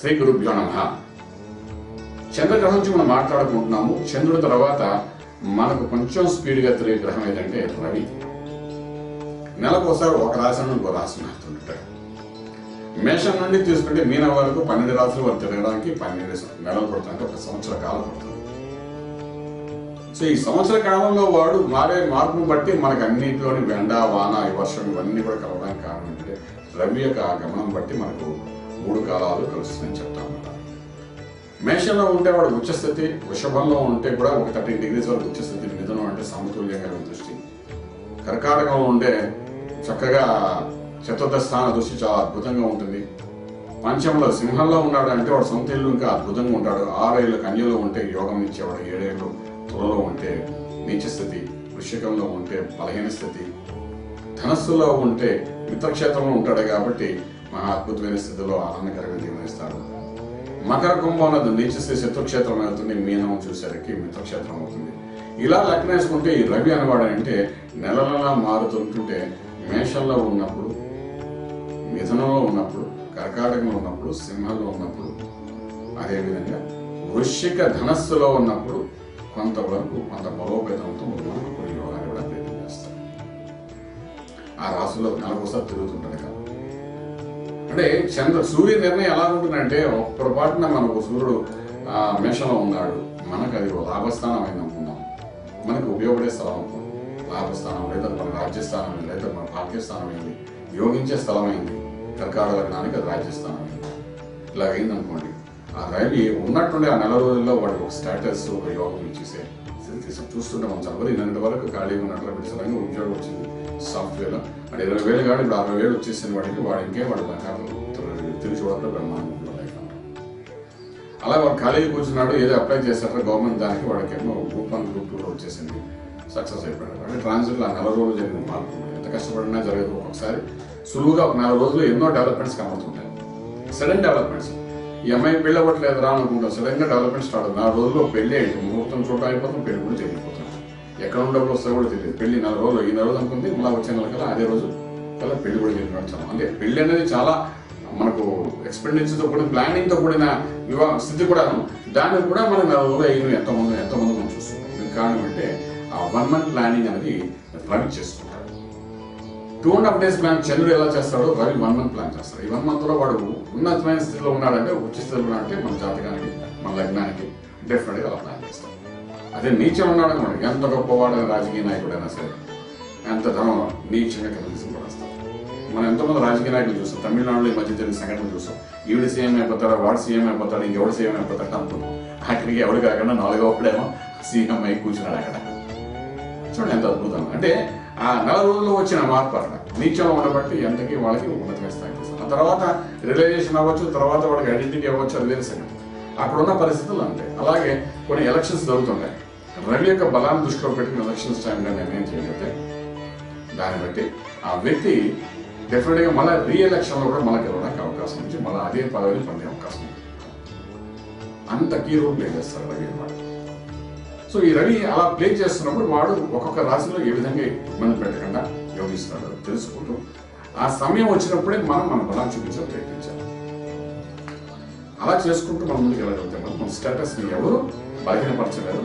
శ్రీ గురుభ్యో నమ. చంద్రగ్రహం నుంచి మనం మాట్లాడుకుంటున్నాము. చంద్రుడి తర్వాత మనకు కొంచెం స్పీడ్గా తిరిగే గ్రహం ఏదంటే రవి. నెలకు ఒకసారి ఒక రాశి నుండి ఇంకో రాశి మారుతుంటాడు మేషం నుండి తీసుకుంటే మీన వరకు పన్నెండు రాశులు వారు తిరగడానికి పన్నెండు నెలలు పడుతుంది ఒక సంవత్సర కాలం పడుతుంది. సో ఈ సంవత్సర కాలంలో వాడు మారే మార్పును బట్టి మనకు అన్నింటిలోని వెండ వాన వర్షం ఇవన్నీ కూడా కలవడానికి కారణం ఏంటంటే రవి యొక్క ఆ గమనం బట్టి మనకు మూడు కాలాలు కలుస్తుందని చెప్తాం అన్నమాట మేషంలో ఉంటే వాడు ఉచ్చస్థితి వృషభంలో ఉంటే కూడా ఒక థర్టీ డిగ్రీస్ వరకు ఉచ్చస్థితి మిథునం అంటే సమతుల్యంగా దృష్టి. కర్కాటకంలో ఉండే చక్కగా చతుర్థ స్థాన దృష్టి చాలా అద్భుతంగా ఉంటుంది. పంచంలో సింహంలో ఉన్నాడు అంటే వాడు సొంత ఇల్లు ఇంకా అద్భుతంగా ఉంటాడు. ఆరేళ్ళు కన్యలో ఉంటే యోగం ఇచ్చేవాడు ఏడేళ్ళు తులలో ఉంటే నీచ స్థితి వృషికంలో ఉంటే బలహీన స్థితి ధనస్సులో ఉంటే మిత్రక్షేత్రంలో ఉంటాడు కాబట్టి మహా అద్భుతమైన స్థితిలో ఆనందకరంగా జీవనిస్తాడు మకర కుంభం అన్నది నీచిస్తే శత్రుక్షేత్రం అవుతుంది మీనం చూసేసరికి మిత్రక్షేత్రం అవుతుంది. ఇలా లెక్కన వేసుకుంటే ఈ రవి అనవాడు అంటే నెల నెలా మారుతుంటుంటే మేషంలో ఉన్నప్పుడు మిథునంలో ఉన్నప్పుడు కర్కాటకంలో ఉన్నప్పుడు సింహంలో ఉన్నప్పుడు అదేవిధంగా వృశ్చిక ధనస్సులో ఉన్నప్పుడు కొంతవరకు కొంత బలోపేతం ఆ రాశుల్లో నెలకోసారి తిరుగుతుంటాడు కదా అంటే చంద్ర సూర్య నిర్ణయం ఎలా ఉంటుందంటే ఒక పొరపాటున మనకు సూర్యుడు ఆ, మేషంలో ఉన్నాడు. మనకు అది లాభస్థానం అయింది అనుకుందాం. మనకు ఉపయోగపడే స్థలం అనుకుందాం లాభస్థానం లేదా మన రాజ్యస్థానం లేదా మన భాగ్యస్థానం అయింది యోగించే స్థలం అయింది. కర్కాటక లగ్నానికి అది రాజ్యస్థానం అయింది. ఇలా అయింది అనుకోండి ఆ రైలు ఉన్నట్టుండే ఆ నెల రోజుల్లో వాడికి ఒక స్టేటస్ ఒక యోగం ఇచ్చేసే చూస్తుంటే మనం చదవరు ఇన్నంత వరకు ఖాళీగా ఉన్నట్లు అప్పుడు సడన్గా ఉద్యోగం వచ్చింది. సాఫ్ట్వేర్ అంటే ఇరవై వేలు కాదు ఇప్పుడు అరవై వేలు వచ్చేసిన వాడికి వాడు ఇంకే వాడు బంగారం తిరిగి చూడటం బ్రహ్మాండంలో లైఫ్ అంటారు అలా వాడు ఖాళీగా కూర్చున్నాడు ఏదో అప్లై చేశారో గవర్నమెంట్ దానికి వాడికి ఏమో గ్రూప్ వన్ గ్రూప్ టూలో వచ్చేసింది. సక్సెస్ అయిపోయాడు. అంటే ట్రాన్స్ఫర్లో ఆ నెల రోజులు జరిగిన మార్పు. ఎంత కష్టపడినా జరగదు ఒక్కొక్కసారి. సులువుగా ఒక నెల రోజులు ఎన్నో డెవలప్మెంట్స్ కనబడుతుంటాయి సడన్ డెవలప్మెంట్స్ ఈ అమ్మాయి పెళ్ళి అవ్వట్లేదు రా అనుకుంటాం సడన్గా డెవలప్మెంట్ స్టార్ట్ అవుతుంది. నాలుగు రోజుల్లో పెళ్ళి అయింది. ముహూర్తం చోట అయిపోతాం పెళ్ళి కూడా జరిగిపోతాం ఎక్కడ ఉండప్పుడు వస్తారో కూడా తెలియదు. పెళ్ళి నెల రోజులు ఈ నెల రోజు అనుకుంది మళ్ళీ వచ్చే నెల కల్లా అదే రోజు కల్లా పెళ్ళి కూడా జరిగిన అంటే పెళ్ళి అనేది చాలా మనకు ఎక్స్పెండిచర్తో కూడిన ప్లానింగ్తో కూడిన వివాహ స్థితి కూడా దానికి కూడా మనం నెల రోజులు అయిన ఎంతమంది ఎంతమంది మనం చూస్తున్నాం. దీనికి కారణం అంటే ఆ వన్ మంత్ ప్లానింగ్ అనేది రవి చేసుకుంటాడు. Two and half days plan చంద్రుడు ఎలా చేస్తాడో రవి వన్ మంత్ ప్లాన్ చేస్తాడు. ఈ వన్ మంత్లో వాడు ఉన్నతమైన స్థితిలో ఉన్నాడంటే ఉచిత స్థితిలో ఉన్నాడంటే మన జాతకానికి మన లగ్నానికి డెఫినెట్గా అలా ప్లాన్ చేస్తాం అదే నీచం ఉన్నాడు అనుకోండి. ఎంత గొప్పవాడు రాజకీయ నాయకుడైనా సరే ఎంత ధనం నీచంగా కింద మనం ఎంతోమంది రాజకీయ నాయకులు చూస్తాం. తమిళనాడులో ఈ మధ్య జరిగిన సంఘటన చూస్తాం. ఈవిడ సీఎం అయిపోతారా వాడు సీఎం అయిపోతాడు ఇంకెవడు సీఎం అయిపోతాడు అనుకున్నాం అక్కడికి ఎవడు కాకుండా నాలుగో అప్పుడేమో సీఎం అయి కూర్చున్నాడు అక్కడ. చూడండి ఎంత అద్భుతం. అంటే ఆ నెల రోజుల్లో వచ్చిన మార్పు అక్కడ. నీచంలో ఉండబట్టి ఎంతకి వాళ్ళకి ఉన్నతమైన స్థాయికి ఆ తర్వాత రియలైజేషన్ అవ్వచ్చు తర్వాత వాళ్ళకి ఐడెంటిటీ అవ్వచ్చు అది వేరే సంగతి. అక్కడ ఉన్న పరిస్థితులు అంతే. అలాగే కొన్ని ఎలక్షన్స్ జరుగుతుంటాయి. రవి యొక్క బలాన్ని దృష్టిలో పెట్టుకుని ఎలక్షన్స్ టైంలో నిర్ణయం చేయగలిగితే దాన్ని బట్టి ఆ వ్యక్తి డెఫినెట్గా మళ్ళీ రీ ఎలక్షన్లో కూడా మళ్ళీ గెలవడానికి అవకాశం ఉంది. మళ్ళీ అదే పదవిని పొందే అవకాశం ఉంది. అంత కీ రోల్ ప్లే చేస్తారు రవి అన్నమాట సో ఈ రవి అలా ప్లే చేస్తున్నప్పుడు వాడు ఒక్కొక్క రాశిలో ఏ విధంగా ఇబ్బంది పెట్టకుండా యోగిస్తాడో తెలుసుకుంటూ ఆ సమయం వచ్చినప్పుడే మనం మన బలాన్ని చూపించాలి ప్రయత్నించాలి. అలా చేసుకుంటూ మనం ముందుకు వెళ్ళగలుగుతాం. మన స్టేటస్ని ఎవరు బలహీనపరచలేరు.